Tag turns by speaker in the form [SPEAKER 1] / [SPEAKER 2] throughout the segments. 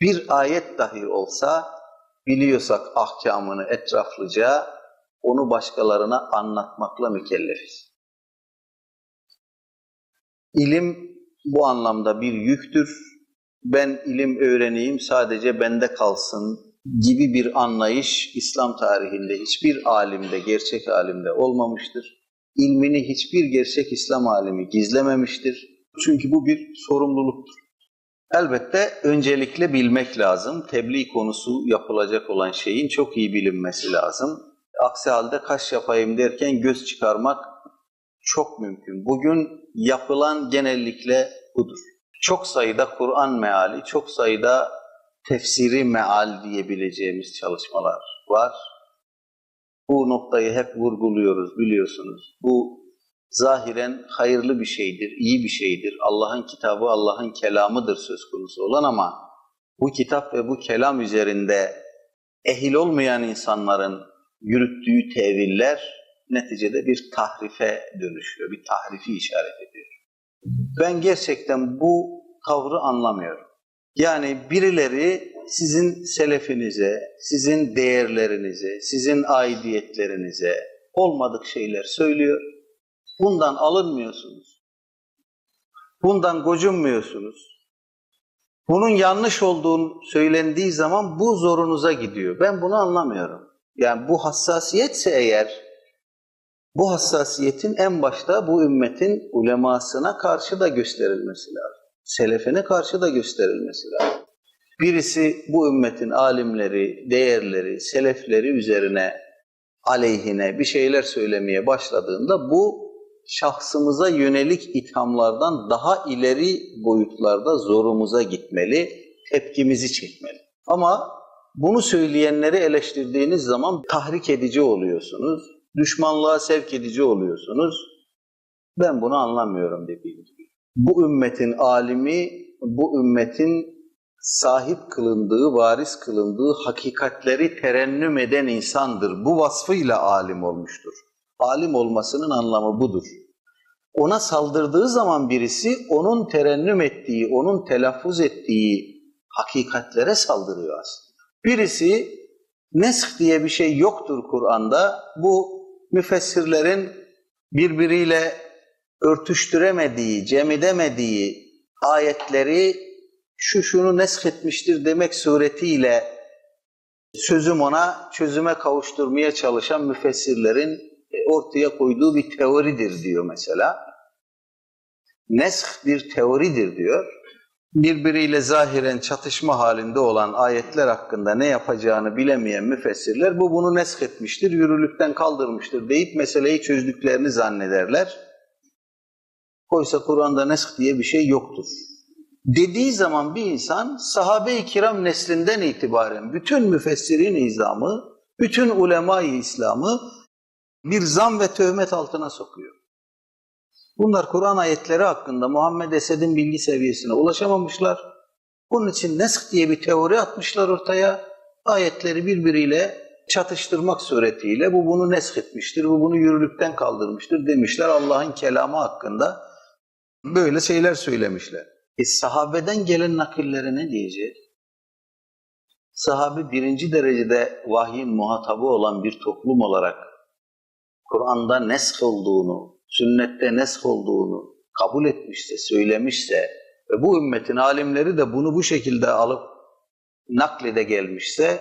[SPEAKER 1] Bir ayet dahi olsa biliyorsak ahkamını etraflıca onu başkalarına anlatmakla mükellefiz. İlim bu anlamda bir yüktür. Ben ilim öğreneyim sadece bende kalsın gibi bir anlayış İslam tarihinde hiçbir alimde, gerçek alimde olmamıştır. İlmini hiçbir gerçek İslam alimi gizlememiştir. Çünkü bu bir sorumluluktur. Elbette öncelikle bilmek lazım. Tebliğ konusu yapılacak olan şeyin çok iyi bilinmesi lazım. Aksi halde kaş yapayım derken göz çıkarmak çok mümkün. Bugün yapılan genellikle budur. Çok sayıda Kur'an meali, çok sayıda tefsiri meal diyebileceğimiz çalışmalar var. Bu noktayı hep vurguluyoruz biliyorsunuz. Bu zahiren hayırlı bir şeydir, iyi bir şeydir. Allah'ın kitabı Allah'ın kelamıdır söz konusu olan ama bu kitap ve bu kelam üzerinde ehil olmayan insanların yürüttüğü teviller neticede bir tahrife dönüşüyor, bir tahrifi işaret ediyor. Ben gerçekten bu tavrı anlamıyorum. Yani birileri sizin selefinize, sizin değerlerinize, sizin aidiyetlerinize olmadık şeyler söylüyor. Bundan alınmıyorsunuz. Bundan gocunmuyorsunuz. Bunun yanlış olduğunu söylendiği zaman bu zorunuza gidiyor. Ben bunu anlamıyorum. Yani bu hassasiyetse eğer, bu hassasiyetin en başta bu ümmetin ulemasına karşı da gösterilmesi lazım. Selefine karşı da gösterilmesi lazım. Birisi bu ümmetin alimleri, değerleri, selefleri üzerine aleyhine bir şeyler söylemeye başladığında bu şahsımıza yönelik ithamlardan daha ileri boyutlarda zorumuza gitmeli, tepkimizi çekmeli. Ama bunu söyleyenleri eleştirdiğiniz zaman tahrik edici oluyorsunuz, düşmanlığa sevk edici oluyorsunuz. Ben bunu anlamıyorum dediğim gibi. Bu ümmetin alimi, bu ümmetin sahip kılındığı, varis kılındığı hakikatleri terennüm eden insandır. Bu vasfıyla alim olmuştur. Alim olmasının anlamı budur. Ona saldırdığı zaman birisi onun terennüm ettiği, onun telaffuz ettiği hakikatlere saldırıyor aslında. Birisi nesk diye bir şey yoktur Kur'an'da. Bu müfessirlerin birbiriyle örtüştüremediği, cem edemediği ayetleri şu şunu nesk etmiştir demek suretiyle sözüm ona çözüme kavuşturmaya çalışan müfessirlerin ortaya koyduğu bir teoridir diyor mesela. Nesk bir teoridir diyor. Birbiriyle zahiren çatışma halinde olan ayetler hakkında ne yapacağını bilemeyen müfessirler bu bunu nesk etmiştir, yürürlükten kaldırmıştır deyip meseleyi çözdüklerini zannederler. Oysa Kur'an'da nesk diye bir şey yoktur. Dediği zaman bir insan sahabe-i kiram neslinden itibaren bütün müfessirin izamı, bütün ulema-i İslam'ı bir zam ve töhmet altına sokuyor. Bunlar Kur'an ayetleri hakkında Muhammed Esed'in bilgi seviyesine ulaşamamışlar. Bunun için nesk diye bir teori atmışlar ortaya. Ayetleri birbiriyle çatıştırmak suretiyle bu bunu nesk etmiştir, bu bunu yürürlükten kaldırmıştır demişler Allah'ın kelamı hakkında. Böyle şeyler söylemişler. E sahabeden gelen nakillere ne diyeceğiz? Sahabe birinci derecede vahyin muhatabı olan bir toplum olarak Kur'an'da nesk olduğunu, sünnette nesk olduğunu kabul etmişse, söylemişse ve bu ümmetin alimleri de bunu bu şekilde alıp naklede gelmişse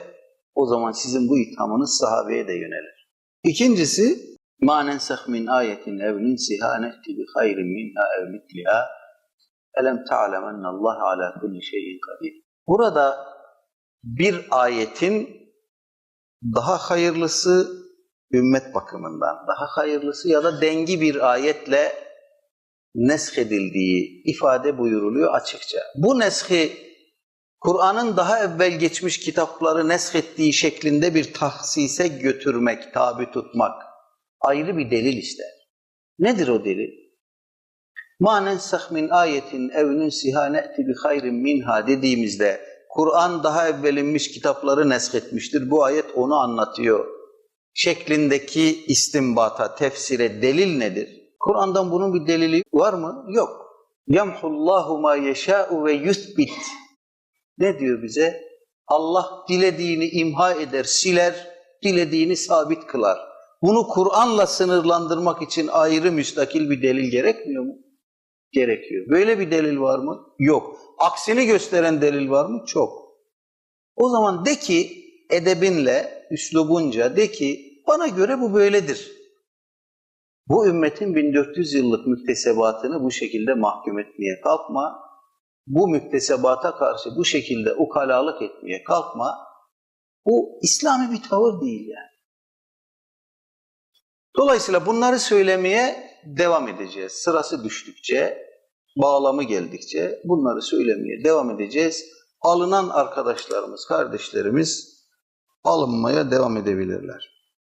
[SPEAKER 1] o zaman sizin bu ithamınız sahabeye de yönelir. İkincisi manen min ayetin ev ninsiha ne'ti bi hayrin minha ev mitliha elem ta'lem Allah ala kulli şeyin kadir. Burada bir ayetin daha hayırlısı ümmet bakımından daha hayırlısı ya da dengi bir ayetle neshedildiği ifade buyuruluyor açıkça. Bu neshi Kur'an'ın daha evvel geçmiş kitapları neshettiği şeklinde bir tahsise götürmek, tabi tutmak ayrı bir delil ister. Nedir o delil? Ma nensah min ayetin evnün siha sihaneti bi hayrin minha dediğimizde Kur'an daha evvel inmiş kitapları neshetmiştir. Bu ayet onu anlatıyor şeklindeki istimbata, tefsire delil nedir? Kur'an'dan bunun bir delili var mı? Yok. Yamhullahu ma yeşâ'u ve yuthbit. Ne diyor bize? Allah dilediğini imha eder, siler, dilediğini sabit kılar. Bunu Kur'an'la sınırlandırmak için ayrı müstakil bir delil gerekmiyor mu? Gerekiyor. Böyle bir delil var mı? Yok. Aksini gösteren delil var mı? Çok. O zaman de ki edebinle, üslubunca de ki bana göre bu böyledir. Bu ümmetin 1400 yıllık müktesebatını bu şekilde mahkum etmeye kalkma. Bu müktesebata karşı bu şekilde ukalalık etmeye kalkma. Bu İslami bir tavır değil yani. Dolayısıyla bunları söylemeye devam edeceğiz. Sırası düştükçe, bağlamı geldikçe bunları söylemeye devam edeceğiz. Alınan arkadaşlarımız, kardeşlerimiz alınmaya devam edebilirler.